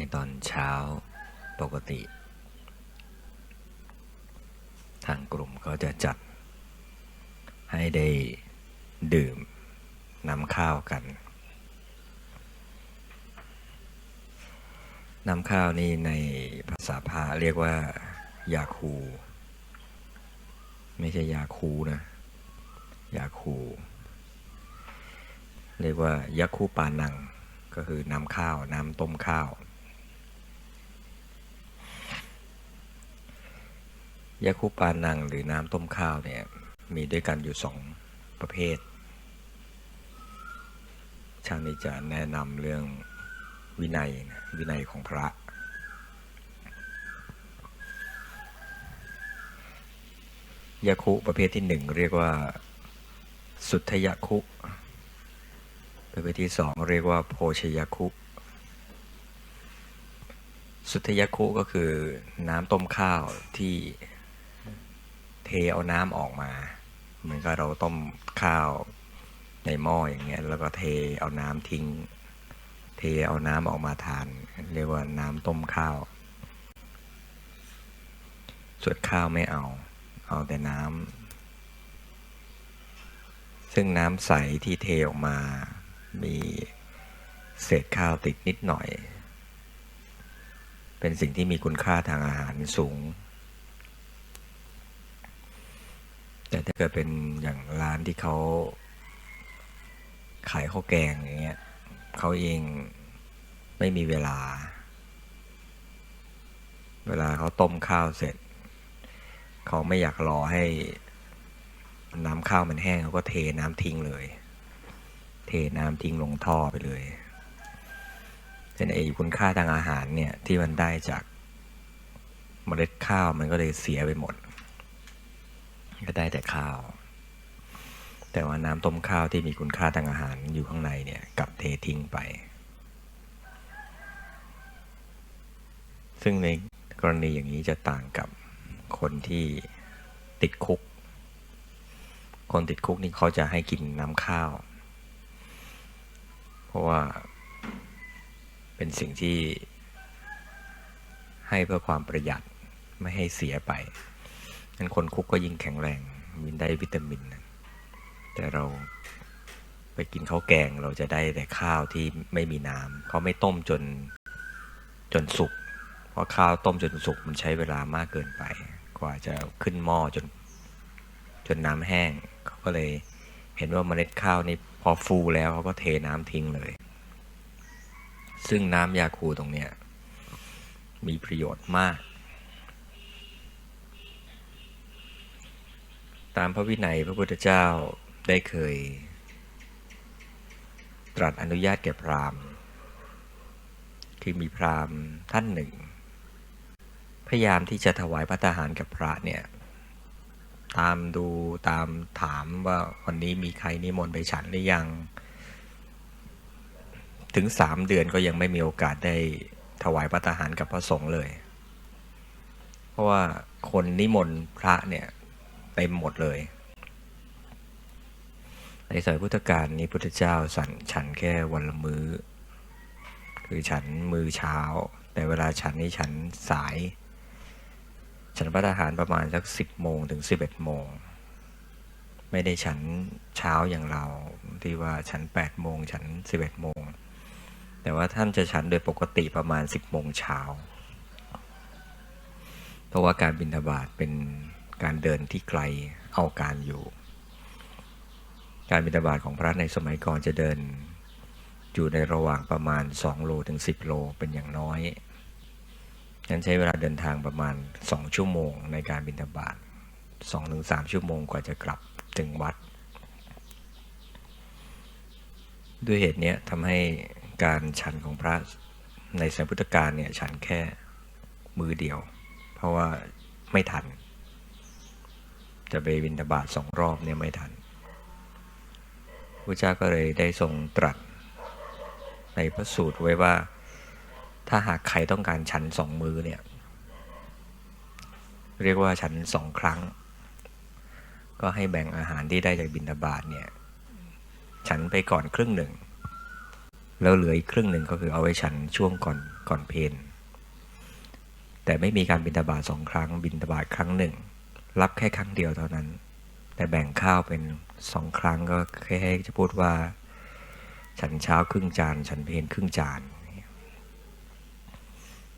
ในตอนเช้าปกติ ทางกลุ่มก็จะจัด ให้ได้ดื่มน้ำข้าวกัน น้ำข้าวนี่ในภาษาพาเรียกว่า ยาคู ไม่ใช่ยาคูนะ ยาคู เรียกว่ายาคูปานัง ก็คือน้ำข้าว น้ำต้มข้าว ยาคูปานังหรือน้ำต้มข้าวเนี่ยมีด้วยกันอยู่สองประเภทช่างนี้จะแนะนำเรื่องวินัยนะวินัยของพระ ยาคุประเภทที่หนึ่งเรียกว่าสุทธยาคุ ประเภทที่สองเรียกว่าโภชยาคุ สุทธยาคุก็คือน้ำต้มข้าวที่ เทเอาน้ำออกมาเหมือนกับเราต้มข้าวในหม้ออย่างเงี้ย แล้วก็เทเอาน้ำทิ้ง เทเอาน้ำออกมาทาน เรียกว่าน้ำต้มข้าวส่วนข้าวไม่เอา เอาแต่น้ำซึ่งน้ำใสที่เทออกมา มีเศษข้าวติดนิดหน่อย เป็นสิ่งที่มีคุณค่าทางอาหารสูง แต่ถ้าเกิดเป็นอย่างร้านที่เขาขายข้าวแกงอย่างเงี้ยเขาเองไม่มีเวลา เวลาเขาต้มข้าวเสร็จ เขาไม่อยากรอให้น้ำข้าวมันแห้งเขาก็เทน้ำทิ้งเลย เทน้ำทิ้งลงท่อไปเลยฉะนั้นไอ้คุณค่าทางอาหารเนี่ยที่มันได้จากเมล็ดข้าวมันก็เลยเสียไปหมด ก็ได้แต่ข้าว แต่ว่าน้ำต้มข้าวที่มีคุณค่าทางอาหารอยู่ข้างในเนี่ยกับเททิ้งไป ซึ่งในกรณีอย่างนี้จะต่างกับคนที่ติดคุก คนติดคุกนี่เขาจะให้กินน้ำข้าว เพราะว่าเป็นสิ่งที่ให้เพื่อความประหยัดไม่ให้เสียไป นั้นคนคุกก็ยิ่งแข็งแรงมินได้วิตามิน แต่เราไปกินข้าวแกงเราจะได้แต่ข้าวที่ไม่มีน้ำเขาไม่ต้มจนจนสุก เพราะข้าวต้มจนสุกมันใช้เวลามากเกินไป กว่าจะขึ้นหม้อจนจนน้ำแห้งเขาก็เลยเห็นว่าเมล็ดข้าวนี่พอฟูแล้วเขาก็เทน้ำทิ้งเลย ซึ่งน้ำยาคูตรงเนี้ยมีประโยชน์มาก ตามพระวินัยพระพุทธเจ้าได้เคย ตรัสอนุญาตแก่พราหมณ์ คือมีพราหมณ์ท่านหนึ่ง พยายามที่จะถวายพระทหารกับพระเนี่ยตามดูตามถามว่าวันนี้มีใครนิมนต์ไปฉันหรือยัง ถึงสามเดือนก็ยังไม่มีโอกาสได้ถวายพระทหารกับพระสงฆ์เลย เพราะว่าคนนิมนต์พระเนี่ย เต็มหมดเลย ในสมัยพุทธกาลนี้พุทธเจ้าสั่นฉันแค่วันละมือ้อ คือฉันมือเช้า แต่เวลาฉันนี่ฉันสาย ฉันพระทหารประมาณสักสิบโมงถึงสิบเอ็ดโมง ไม่ได้ฉันเช้าอย่างเราที่ว่าฉันแปดโมงฉันสิบเอ็ดโมง แต่ว่าท่านจะฉันโดยปกติประมาณสิบโมงเช้าเพราะว่าการบินทบาทเป็น การเดินที่ไกลเอาการอยู่ การบินทบาทของพระในสมัยก่อนจะเดิน อยู่ในระหว่างประมาณ 2 โลถึง 10 โลเป็นอย่างน้อยนั้นใช้เวลาเดินทางประมาณ 2 ชั่วโมงในการบินทบาท2-3ชั่วโมงกว่าจะกลับถึงวัด ด้วยเหตุนี้ทำให้การฉันของพระในสมัยพุทธกาลเนี่ยฉันแค่มือเดียว เพราะว่าไม่ทัน จะไปบินทบาทสองรอบเนี่ยไม่ทันพระเจ้าก็เลยได้ทรงตรัส ในพระสูตรไว้ว่า ถ้าหากใครต้องการฉันสองมือเนี่ยเรียกว่าฉันสองครั้ง ก็ให้แบ่งอาหารที่ได้จากบิณฑบาตเนี่ย ฉันไปก่อนครึ่งหนึ่ง แล้วเหลืออีกครึ่งหนึ่งก็คือเอาไว้ฉันช่วงก่อนก่อนเพนแต่ไม่มีการบิณฑบาตสองครั้งบิณฑบาตครั้งหนึ่ง รับแค่ครั้งเดียวเท่านั้น แต่แบ่งข้าวเป็นสองครั้งก็แค่จะพูดว่า ฉันเช้าครึ่งจาน ฉันเพนครึ่งจาน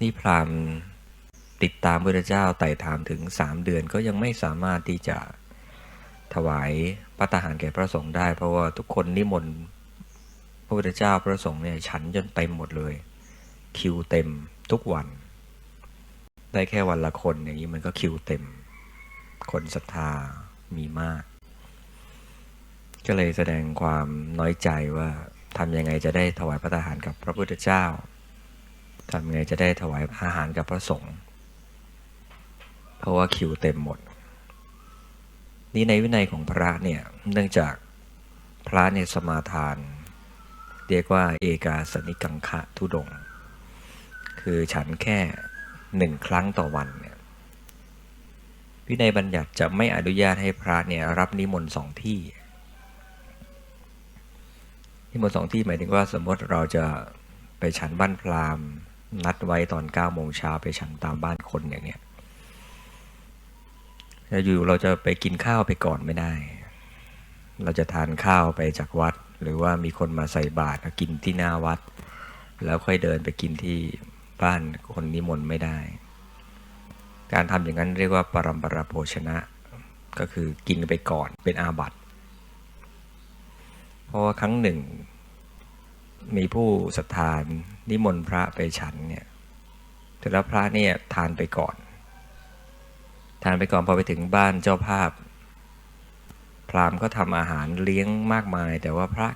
นี่พรามติดตามพระเจ้าไต่ถามถึงสามเดือนก็ยังไม่สามารถที่จะถวายพระตาหารแก่พระสงฆ์ได้ เพราะว่าทุกคนนิมนต์พระพุทธเจ้าพระสงฆ์เนี่ยฉันจนเต็มหมดเลย คิวเต็มทุกวัน ได้แค่วันละคนอย่างนี้มันก็คิวเต็ม คนศรัทธามีมาก ก็เลยแสดงความน้อยใจว่าทำยังไงจะได้ถวายพระตาหารกับพระพุทธเจ้าทำยังไงจะได้ถวายอาหารกับพระสงฆ์เพราะว่าคิวเต็มหมด นี่ในวินัยของพระเนี่ยเนื่องจากพระเนี่ยสมาทาน เรียกว่าเอกาสนิกังคะทุดงค์คือฉันแค่หนึ่งครั้งต่อวันเนี่ย วินัยบัญญัติจะไม่อนุญาตให้พระเนี่ยรับนิมนต์สองที่ นิมนต์สองที่หมายถึงว่าสมมติเราจะไปฉันบ้านพราหมณ์ นัดไว้ตอน9ก้าโมงเช้าไปฉันตามบ้านคนอย่างเนี้ยอยู่เราจะไปกินข้าวไปก่อนไม่ได้ เราจะทานข้าวไปจากวัด หรือว่ามีคนมาใส่บาตรกินที่หน้าวัด แล้วค่อยเดินไปกินที่บ้านคนนิมนต์ไม่ได้ การทำอย่างนั้นเรียกว่าปรัมปราโภชนะ ก็คือกินไปก่อนเป็นอาบัติ เพราะว่าครั้งหนึ่ง มีผู้ศรัทธานนิมนต์พระไปฉันเนี่ยแต่แล้วพระเนี่ยทานไปก่อน ทานไปก่อนพอไปถึงบ้านเจ้าภาพ พราหมณ์ก็ทำอาหารเลี้ยงมากมาย แต่ว่าพระ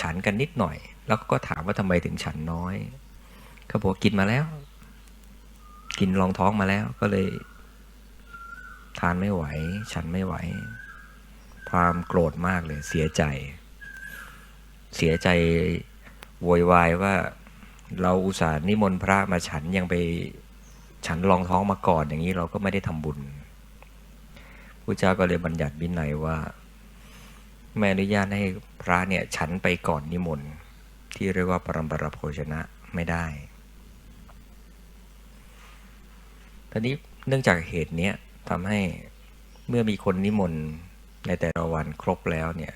ฉันกันนิดหน่อย แล้วก็ถามว่าทำไมถึงฉันน้อยเขาบอกกินมาแล้ว กินรองท้องมาแล้วก็เลย ทานไม่ไหว ฉันไม่ไหว พรามโกรธมากเลย เสียใจ เสียใจโวยวายว่าเราอุตส่าห์นิมนต์พระมาฉันยังไปฉันรองท้องมาก่อนอย่างนี้เราก็ไม่ได้ทำบุญพระเจ้าก็เลยบัญญัติวินัยว่าไม่อนุญาตให้พระเนี่ยฉันไปก่อนนิมนต์ที่เรียกว่าปรมปราโภชนะไม่ได้ ตอนนี้เนื่องจากเหตุนี้ทำให้เมื่อมีคนนิมนต์ในแต่ละวันครบแล้วเนี่ย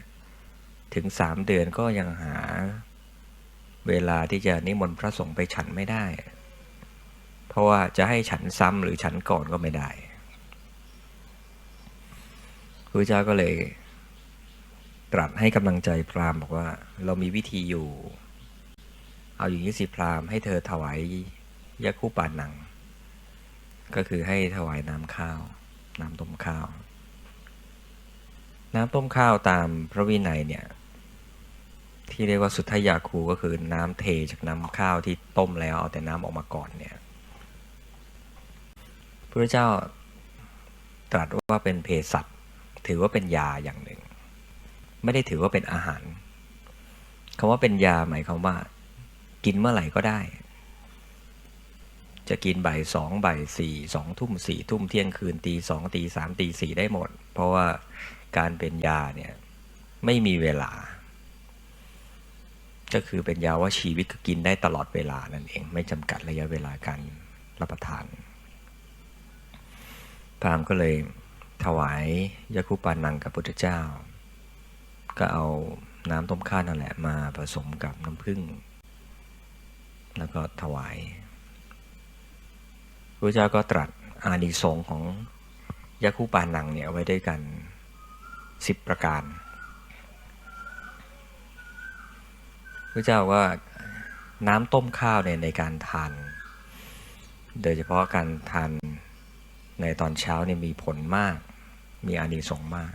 ถึงสามเดือนก็ยังหาเวลาที่จะนิมนต์พระสงฆ์ไปฉันไม่ได้ เพราะว่าจะให้ฉันซ้ำหรือฉันก่อนก็ไม่ได้พระเจ้าก็เลยตรัสให้กำลังใจพราหมณ์บอกว่าเรามีวิธีอยู่ เอาอย่างนี้สิพราหมณ์ให้เธอถวายยาคู่ปานหนัง ก็คือให้ถวายน้ำข้าว น้ำต้มข้าว น้ำต้มข้าวตามพระวินัยเนี่ยที่เรียกว่าสุทธยาคูก็คือน้ำเทจากน้ำข้าวที่ต้มแล้วเอาแต่น้ำออกมาก่อนเนี่ยพระเจ้าตรัสว่าเป็นเภสัชถือว่าเป็นยาอย่างหนึ่ง ไม่ได้ถือว่าเป็นอาหารคำว่าเป็นยาหมายความว่า กินเมื่อไหร่ก็ได้ จะกินบ่ายสองบ่ายสี่สองทุ่มสี่ทุ่มเที่ยงคืนตีสองตีสามตีสี่ได้หมด เพราะว่าการเป็นยาเนี่ยไม่มีเวลา ก็คือเป็นยาว่าชีวิตก็กินได้ตลอดเวลานั่นเอง ไม่จำกัดระยะเวลาการรับประทานพรามก็เลยถวายยาคุปานังกับพุทธเจ้า ก็เอาน้ำต้มข้าวนั่นแหละมาผสมกับน้ำผึ้งแล้วก็ถวาย ระเจ้าก็ตรัสอานิสงส์ของยาคุปานังเนี่ยไว้ด้วยกันสิบประการพระเจ้าว่าน้ำต้มข้าวเนี่ยในการทาน โดยเฉพาะการทานในตอนเช้าเนี่ยมีผลมาก มีอานิสงส์มาก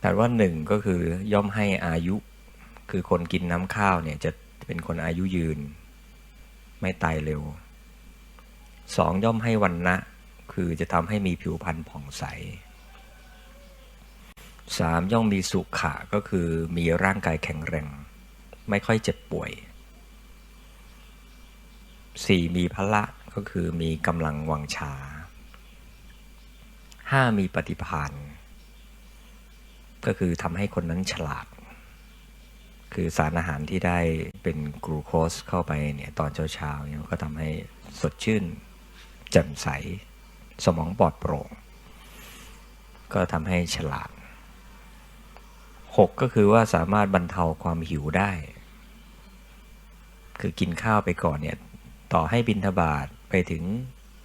แต่ว่าหนึ่งก็คือย่อมให้อายุ คือคนกินน้ำข้าวเนี่ยจะเป็นคนอายุยืน ไม่ตายเร็ว สองย่อมให้วันนะคือจะทำให้มีผิวพรรณผ่องใสสามย่อมมีสุขะก็คือมีร่างกายแข็งแรง ไม่ค่อยเจ็บป่วย 4. มีพละก็คือมีกำลังวังชา 5. มีปฏิภาณก็คือทำให้คนนั้นฉลาด คือสารอาหารที่ได้เป็นกลูโคสเข้าไปเนี่ยตอนเช้าๆเนี่ยก็ทำให้สดชื่น แจ่มใส สมองปลอดโปร่ง ก็ทำให้ฉลาด 6 ก็คือว่าสามารถบรรเทาความหิวได้ คือกินข้าวไปก่อนเนี่ย ต่อให้บินทบาทไปถึง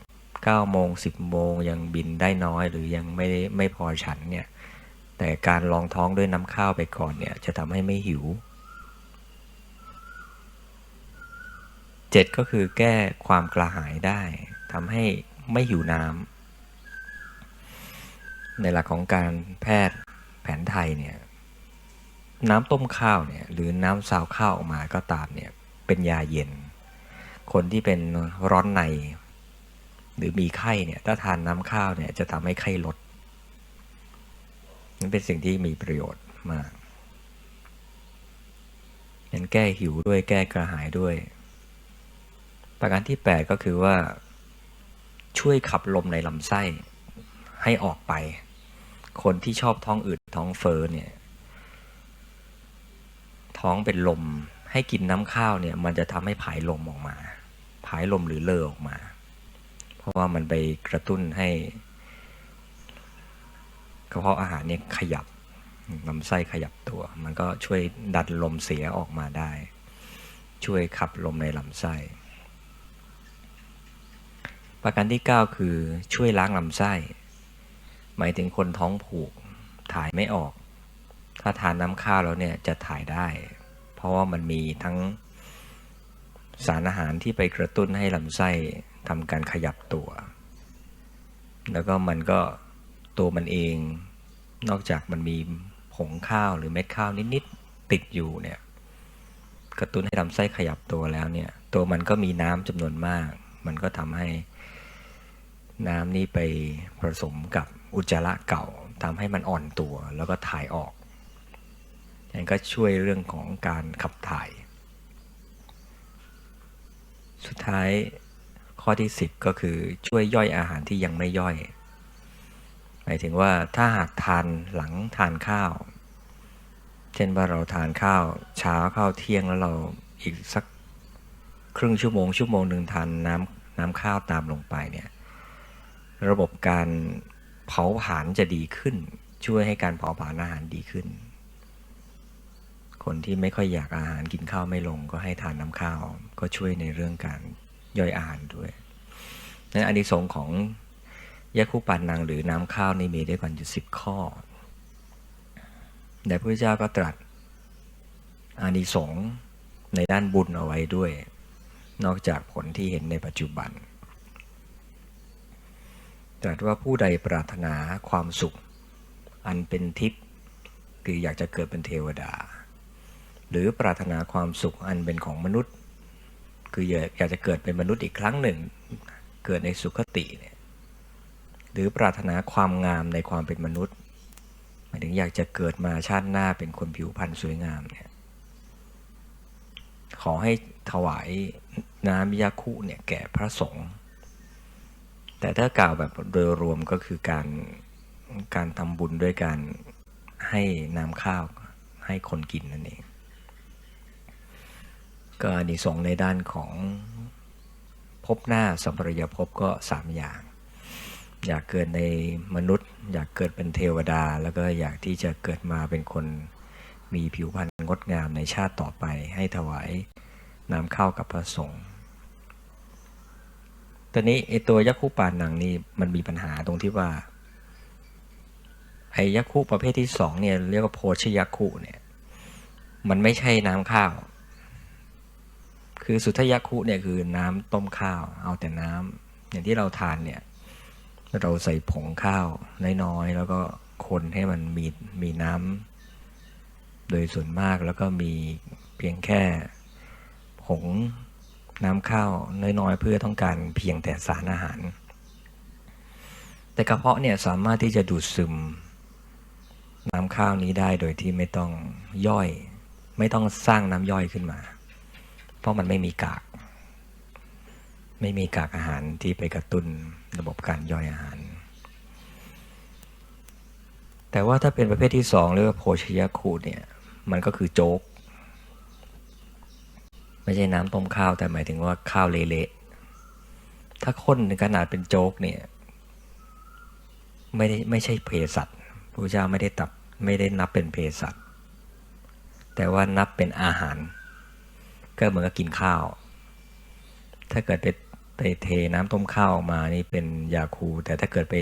9โมง10 โมงยังบินได้น้อยหรือยังไม่ไม่พอฉันเนี่ยแต่การลองท้องด้วยน้ำข้าวไปก่อนเนี่ยจะทำให้ไม่หิว 7 ก็คือแก้ความกระหายได้ ทำให้ไม่หิวน้ำในหลักของการแพทย์แผนไทยเนี่ยน้ำต้มข้าวเนี่ยหรือน้ำซาวข้าวออกมาก็ตามเนี่ยเป็นยาเย็น คนที่เป็นร้อนใน หรือมีไข้เนี่ยถ้าทานน้ำข้าวเนี่ยจะทำให้ไข้ลดนั่นเป็นสิ่งที่มีประโยชน์มากยังแก้หิวด้วยแก้กระหายด้วย ประการที่ 8 ก็คือว่า ช่วยขับลมในลำไส้ให้ออกไป คนที่ชอบท้องอืดท้องเฟ้อเนี่ย ท้องเป็นลมให้กินน้ำข้าวเนี่ย มันจะทำให้ผายลมออกมา ผายลมหรือเลอออกมา เพราะว่ามันไปกระตุ้นให้กระเพาะอาหารเนี่ยขยับลำไส้ขยับตัว มันก็ช่วยดันลมเสียออกมาได้ ช่วยขับลมในลำไส้ ประการที่ 9 คือช่วยล้างลำไส้ หมายถึงคนท้องผูกถ่ายไม่ออก ถ้าทานน้ำข้าวแล้วเนี่ยจะถ่ายได้ เพราะว่ามันมีทั้งสารอาหารที่ไปกระตุ้นให้ลำไส้ทำการขยับตัว แล้วก็มันก็ตัวมันเอง นอกจากมันมีผงข้าวหรือเม็ดข้าวนิดๆติดอยู่เนี่ยกระตุ้นให้ลำไส้ขยับตัวแล้วเนี่ยตัวมันก็มีน้ำจำนวนมาก มันก็ทำให้ น้ำนี้ไปผสมกับอุจจาระเก่าทำให้มันอ่อนตัวแล้วก็ถ่ายออกนั่นก็ช่วยเรื่องของการขับถ่าย สุดท้ายข้อที่ 10 ก็คือช่วยย่อยอาหารที่ยังไม่ย่อย หมายถึงว่าถ้าหากทานหลังทานข้าว เช่นว่าเราทานข้าวเช้าข้าวเที่ยงแล้วเราอีกสักครึ่งชั่วโมงชั่วโมงหนึ่งทานน้ำน้ำข้าวตามลงไปเนี่ย ระบบการเผาผลาญจะดีขึ้น ช่วยให้การเผาผลาญอาหารดีขึ้น คนที่ไม่ค่อยอยากอาหารกินข้าวไม่ลง ก็ให้ทานน้ำข้าว ก็ช่วยในเรื่องการย่อยอาหารด้วยนั้นอานิสงส์ของยะคุปันนังหรือน้ำข้าวนี่มีได้วยกันอยู่สิบข้อ แต่พระเจ้าก็ตรัสอานิสงส์ในด้านบุญเอาไว้ด้วย นอกจากผลที่เห็นในปัจจุบัน ตรัสว่าผู้ใดปรารถนาความสุข อันเป็นทิพย์คืออยากจะเกิดเป็นเทวดา หรือปรารถนาความสุขอันเป็นของมนุษย์ คืออยากจะเกิดเป็นมนุษย์อีกครั้งหนึ่ง เกิดในสุคติเนี่ยหรือปรารถนาความงามในความเป็นมนุษย์หมายถึงอยากจะเกิดมาชาติหน้าเป็นคนผิวพรรณสวยงามเนี่ยขอให้ถวายน้ำยาคุเนี่ยแก่พระสงฆ์ แต่ถ้ากล่าวแบบโดยรวมก็คือการการทำบุญด้วยการให้น้ำข้าวให้คนกินนั่นเอง ก็อานิสงส์ในด้านของพบหน้าสัมปรยภพก็สามอย่าง อยากเกิดในมนุษย์ อยากเกิดเป็นเทวดา แล้วก็อยากที่จะเกิดมาเป็นคนมีผิวพรรณงดงามในชาติต่อไป ให้ถวายน้ำข้าวกับพระสงฆ์ ตอนนี้ไอตัวยักคู่ปานนังนี่มันมีปัญหาตรงที่ว่า ไอ้ยักคู่ประเภทที่สองเนี่ยเรียกว่าโพชยักคู่เนี่ย มันไม่ใช่น้ำข้าว คือสุทธยักคู่เนี่ยคือน้ำต้มข้าว เอาแต่น้ำอย่างที่เราทานเนี่ย เราใส่ผงข้าวน้อยๆแล้วก็คนให้มันมีมีน้ำโดยส่วนมากแล้วก็มีเพียงแค่ผง น้ำข้าวน้อยๆ เพื่อต้องการเพียงแต่สารอาหาร แต่กระเพาะเนี่ยสามารถที่จะดูดซึม น้ำข้าวนี้ได้โดยที่ไม่ต้องย่อย ไม่ต้องสร้างน้ำย่อยขึ้นมา เพราะมันไม่มีกาก ไม่มีกากอาหารที่ไปกระตุ้นระบบการย่อยอาหาร แต่ว่าถ้าเป็นประเภทที่สองเรียกว่าโภชยคูเนี่ยมันก็คือโจ๊ก ไม่ใช่น้ำต้มข้าวแต่หมายถึงว่าข้าวเละๆถ้าข้นถึงขนาดเป็นโจ๊กเนี่ย ไม่ได้ไม่ใช่เภสัชพระเจ้าไม่ได้ตับไม่ได้นับเป็นเภสัชแต่ว่านับเป็นอาหาร ก็เหมือนกับกินข้าว ถ้าเกิดไปไปเทน้ำต้มข้าวออกมานี่เป็นยาคู แต่ถ้าเกิดไป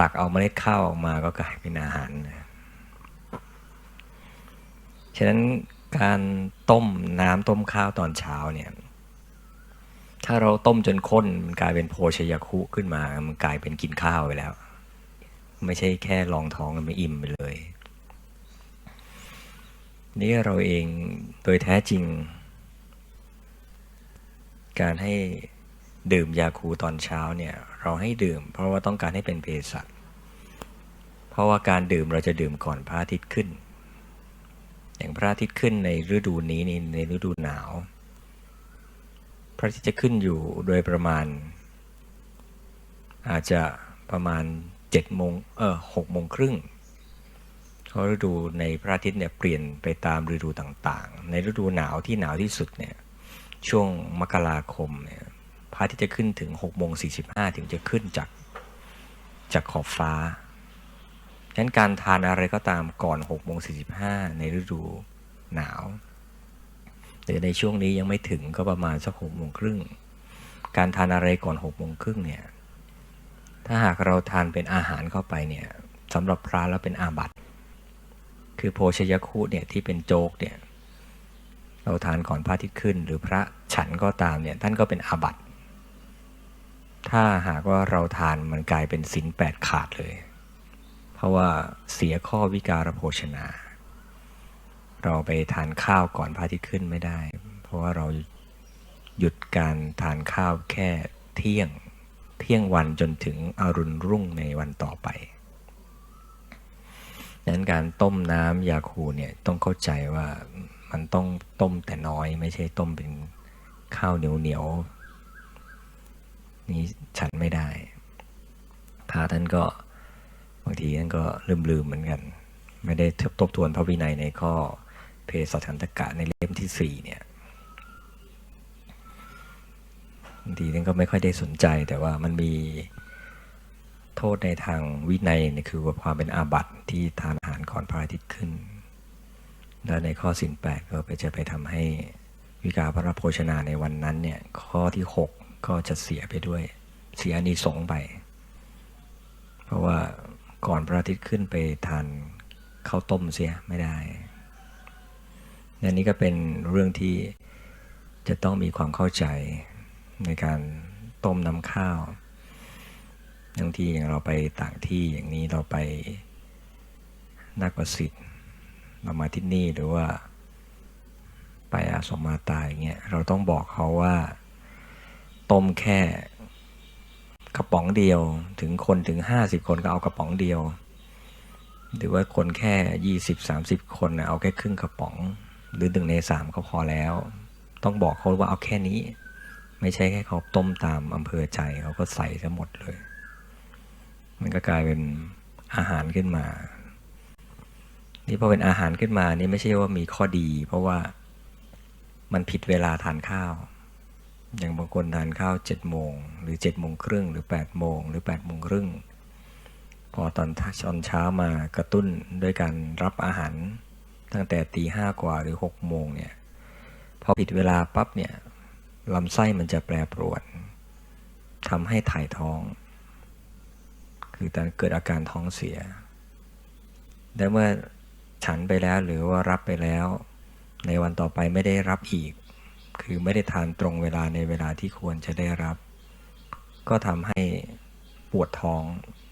ตักเอาเมล็ดข้าวออกมาก็กลายเป็นอาหาร ฉะนั้น การต้มน้ำต้มข้าวตอนเช้าเนี่ยถ้าเราต้มจนข้นมันกลายเป็นโภชยคุขึ้นมา มันกลายเป็นกินข้าวไปแล้ว ไม่ใช่แค่รองท้องกันไม่อิ่มไปเลย นี่เราเองโดยแท้จริง การให้ดื่มยาคูตอนเช้าเนี่ย เราให้ดื่ม เพราะว่าต้องการให้เป็นเภสัชเพราะว่าการดื่มเราจะดื่มก่อนพระอาทิตย์ขึ้น อย่างพระอาทิตย์ขึ้นในฤดูนี้ในในฤดูหนาว พระอาทิตย์จะขึ้นอยู่โดยประมาณ อาจจะประมาณเจ็ดโมงเออหกโมงครึ่งเพราะฤดูในพระอาทิตย์เนี่ยเปลี่ยนไปตามฤดูต่างๆ ในฤดูหนาวที่หนาวที่สุดเนี่ยช่วงมกราคมเนี่ยพระอาทิตย์จะขึ้นถึง6โมง45ถึงจะขึ้นจากจากขอบฟ้า ฉะนั้นการทานอะไรก็ตามก่อน6โมง45 ในฤดูหนาว หรือในช่วงนี้ยังไม่ถึงก็ประมาณสัก6โมงครึ่ง การทานอะไรก่อน6โมงครึ่งเนี่ย ถ้าหากเราทานเป็นอาหารเข้าไปเนี่ยสำหรับพระแล้วเป็นอาบัติ คือโภชยคูเนี่ยที่เป็นโจกเนี่ย เราทานก่อนพระอาทิตย์ขึ้น หรือพระฉันก็ตามเนี่ยท่านก็เป็นอาบัติ ถ้าหากว่าเราทานมันกลายเป็นศีลแปดขาดเลย เพราะว่าเสียข้อวิการโภชนา เราไปทานข้าวก่อนพระอาทิตย์ขึ้นไม่ได้ เพราะว่าเราหยุดการทานข้าวแค่เที่ยงเที่ยงวันจนถึงอรุณรุ่งในวันต่อไปดังนั้นการต้มน้ำยาคูเนี่ยต้องเข้าใจว่ามันต้องต้มแต่น้อยไม่ใช่ต้มเป็นข้าวเหนียวเหนียวนี่ฉันไม่ได้พระท่านก็ บางทีท่านก็ลืมๆเหมือนกัน ไม่ได้ทบทวนพระวินัยในข้อเพศสันตกะในเล่มที่สี่เนี่ยบางทีท่านก็ไม่ค่อยได้สนใจแต่ว่ามันมีโทษในทางวินัยนี่คือว่าความเป็นอาบัติที่ทานอาหารก่อนพระอาทิตย์ขึ้น และในข้อสินแปดก็ไปจะไปทำให้วิกาพระโภชนาในวันนั้นเนี่ยข้อที่ 6 ก็จะเสียไปด้วย เสียนิสงไป เพราะว่า ก่อนพระอาทิตย์ขึ้นไปทานข้าวต้มเสียไม่ได้อันนี้ก็เป็นเรื่องที่จะต้องมีความเข้าใจในการต้มน้ำข้าวบางทีอย่างเราไปต่างที่อย่างนี้เราไปนักประสิทธิ์เรามาที่นี่หรือว่าไปอาสมมาตายเงี้ยเราต้องบอกเขาว่า ต้มแค่ กระป๋องเดียว ถึงคนถึงห้าสิบคนก็เอากระป๋องเดียว หรือว่าคนแค่ยี่สิบสามสิบคนเอาแค่ครึ่งกระป๋อง หรือหนึ่งในสามก็พอแล้ว ต้องบอกเขาว่าเอาแค่นี้ ไม่ใช่แค่เขาต้มตามอำเภอใจเขาก็ใส่ซะหมดเลย มันก็กลายเป็นอาหารขึ้นมา นี่พอเป็นอาหารขึ้นมานี่ไม่ใช่ว่ามีข้อดี เพราะว่ามันผิดเวลาทานข้าว อย่างบางคนทานข้าวเจ็ดโมงหรือเจ็ดโมงครึ่งหรือแปดโมงหรือแปดโมงครึ่งพอตอนตอนเช้ามากระตุ้นด้วยการรับอาหารตั้งแต่ตีห้ากว่าหรือหกโมงเนี่ยพอผิดเวลาปั๊บเนี่ยลำไส้มันจะแปรปรวนทำให้ถ่ายท้อง คือตอนเกิดอาการท้องเสียและเมื่อฉันไปแล้วหรือว่ารับไปแล้ว ในวันต่อไปไม่ได้รับอีก คือไม่ได้ทานตรงเวลาในเวลาที่ควรจะได้รับ ก็ทำให้ปวดท้อง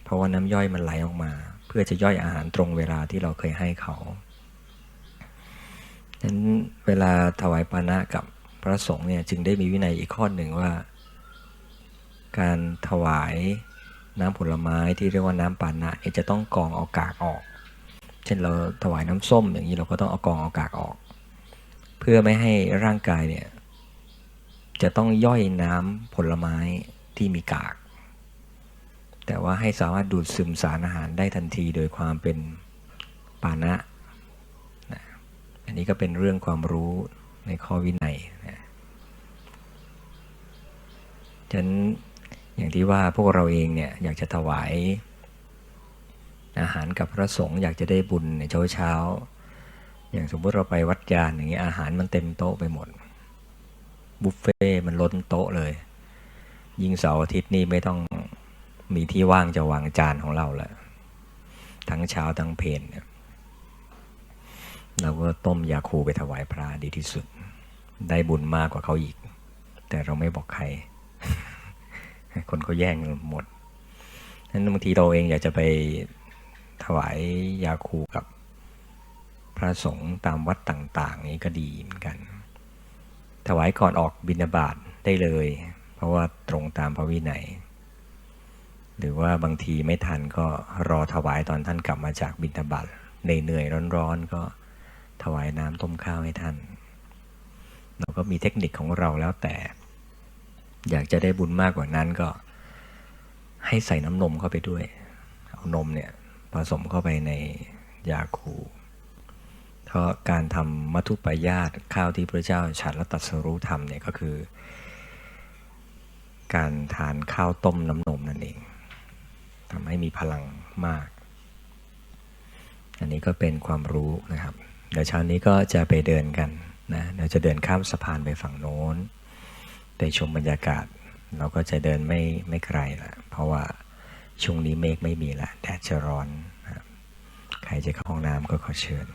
เพราะว่าน้ำย่อยมันไหลออกมา เพื่อจะย่อยอาหารตรงเวลาที่เราเคยให้เขาฉะนั้นเวลาถวายปานะกับพระสงฆ์เนี่ยจึงได้มีวินัยอีกข้อหนึ่งว่า การถวายน้ำผลไม้ที่เรียกว่าน้ำปานะเนี่ยจะต้องกองเอากากออก เช่นเราถวายน้ำส้มอย่างนี้เราก็ต้องเอากองเอากากออก เพื่อไม่ให้ร่างกายเนี่ย จะต้องย่อยน้ำผลไม้ที่มีกาก แต่ว่าให้สามารถดูดซึมสารอาหารได้ทันทีโดยความเป็นปานะนะอันนี้ก็เป็นเรื่องความรู้ในข้อวินัยนะฉะนั้นอย่างที่ว่าพวกเราเองเนี่ยอยากจะถวาย อาหารกับพระสงฆ์อยากจะได้บุญในเช้าเช้า อย่างสมมติเราไปวัดยานอย่างเงี้ยอาหารมันเต็มโต๊ะไปหมด บุฟเฟ่มันล้นโต๊ะเลย ยิ่งเสาร์อาทิตย์นี่ไม่ต้องมีที่ว่างจะวางจานของเราแล้วทั้งเช้าทั้งเพลนเนี่ยเราก็ต้มยาคูไปถวายพระดีที่สุด ได้บุญมากกว่าเขาอีก แต่เราไม่บอกใคร คนเขาแย่งหมดนั้นบางทีเราเองอยากจะไปถวายยาคูกับพระสงฆ์ตามวัดต่าง ๆ นี้ก็ดีเหมือนกัน ถวายก่อนออกบิณฑบาตได้เลย เพราะว่าตรงตามพระวินัย หรือว่าบางทีไม่ทันก็รอถวายตอนท่านกลับมาจากบิณฑบาตเหนื่อยๆร้อนๆก็ถวายน้ำต้มข้าวให้ท่าน เราก็มีเทคนิคของเราแล้วแต่ อยากจะได้บุญมากกว่านั้นก็ ให้ใส่น้ำนมเข้าไปด้วย เอานมเนี่ยผสมเข้าไปในยาคู เพราะการทำมัทุปายาตข้าวที่พระเจ้าฉันและตรัสรู้ทำเนี่ยก็คือ การทานข้าวต้มน้ำนมนั่นเองทำให้มีพลังมาก อันนี้ก็เป็นความรู้นะครับ เดี๋ยวเช้านี้ก็จะไปเดินกันนะเดี๋ยวจะเดินข้ามสะพานไปฝั่งโน้น ไปชมบรรยากาศ เราก็จะเดินไม่ไม่ไกลละเพราะว่าช่วงนี้เมฆไม่มีละแดดจะร้อนนะใครจะเข้าห้องน้ำก็ขอเชิญ